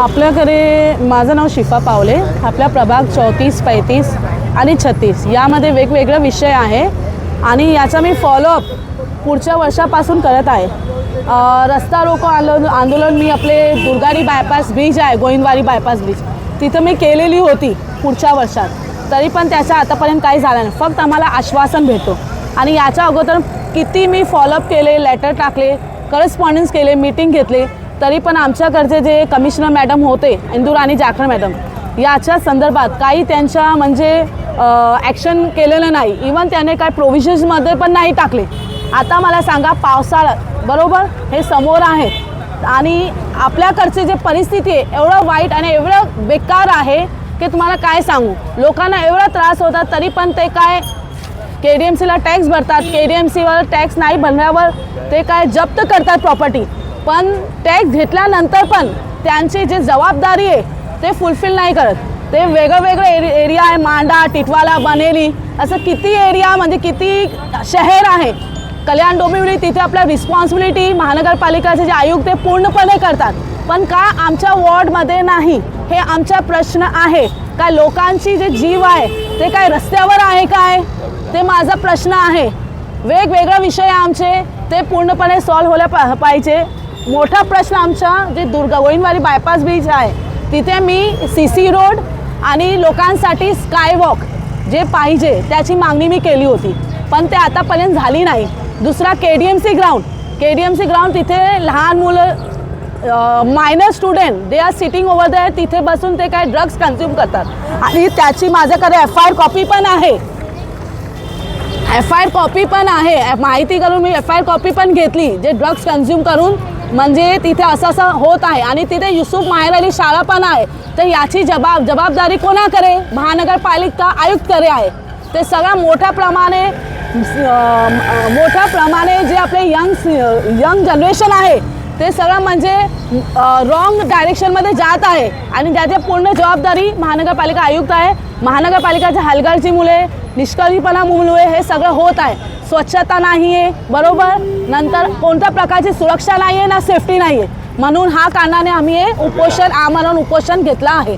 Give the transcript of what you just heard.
आपल्याकडे माझं नाव शिफा पावले आपला प्रभाग चौतीस पैतीस आणि छत्तीस. यामध्ये वेगवेगळा विषय आहे आणि याचा मी फॉलोअप पुढच्या वर्षापासून करत आहे. रस्ता रोको आंदोलन आंदोलन मी आपले दुर्गारी बायपास ब्रिज आहे गोविंदवाडी बायपास ब्रिज तिथं मी केलेली होती पुढच्या वर्षात. तरी पण त्याचं आतापर्यंत काही झालं नाही. फक्त आम्हाला आश्वासन भेटतो. आणि याच्या अगोदर किती मी फॉलोअप केले लेटर टाकले करस्पॉन्डन्स केले मीटिंग घेतले तरी पण आमच्याकडचे जे कमिशनर मॅडम होते इंदूर आणि जाखड मॅडम याच्या संदर्भात काही त्यांच्या म्हणजे ॲक्शन केलेलं नाही. इवन त्याने काय प्रोव्हिजन्समध्ये पण नाही टाकले. आता मला सांगा पावसाळ्यात बरोबर? हे समोर आहे. आणि आपल्याकडची जे परिस्थिती आहे एवढं वाईट आणि एवढं बेकार आहे की तुम्हाला काय सांगू? लोकांना एवढा त्रास होता तरी पण ते काय के डी एम सीला टॅक्स भरतात. के डी एम सीवर टॅक्स नाही भरल्यावर ते काय जप्त करतात प्रॉपर्टी पण टॅक्स घेतल्यानंतर पण त्यांची जी जबाबदारी आहे ते फुलफिल नाही करत. ते वेगळं वेगळं एरि एरिया आहे मांडा टिटवाला बनेली असं किती एरिया म्हणजे किती शहर आहे. कल्याण डोंबिवली तिथे आपल्या रिस्पॉन्सिबिलिटी महानगरपालिकाचे जे आयुक्त ते पूर्णपणे करतात. पण का आमच्या वॉर्डमध्ये नाही? हे आमचा प्रश्न आहे. काय लोकांची जे जीव आहे ते काय रस्त्यावर आहे काय? ते माझा प्रश्न आहे. वेगवेगळा विषय आमचे ते पूर्णपणे सॉल्व्ह होल्या पा पाहिजे. मोठा प्रश्न आमचा जे दुर्गा गोविंदवाडी बायपास ब्रिज आहे तिथे मी सी सी रोड आणि लोकांसाठी स्कायवॉक जे पाहिजे त्याची मागणी मी केली होती. पण ते आतापर्यंत झाली नाही. दुसरा K D M C ground K D M C ground तिथे लहान मुलं minor student they are sitting over there तिथे बसून ते काय ड्रग्ज कन्झ्युम करतात. आणि त्याची माझ्याकडे एफ आय आर कॉपी पण आहे. एफ आय आर कॉपी पण आहे. माहिती करून मी एफ आय आर कॉपी पण घेतली जे ड्रग्ज कन्झ्युम करून म्हणजे तिथे असं असं होत आहे. आणि तिथे युसुफ माहेर अली शाळा पण आहे. तर याची जबाब जबाबदारी कोणाकडे? महानगरपालिका आयुक्तकडे आहे. ते सगळ्या मोठ्या प्रमाणे मोठ्या प्रमाणे जे आपले यंग यंग जनरेशन आहे ते सगळं म्हणजे रॉंग डायरेक्शनमध्ये जात आहे. आणि त्याची पूर्ण जबाबदारी महानगरपालिका आयुक्त आहे. महानगरपालिकाच्या हलगर्जीमुळे निष्काळजीपणामुळे हे सगळं होत आहे. स्वच्छता नाही आहे बरोबर? नंतर कोणत्या प्रकारची सुरक्षा नाही आहे ना सेफ्टी नाही आहे म्हणून हा कारणाने आम्ही हे उपोषण आमरण उपोषण घेतलं आहे.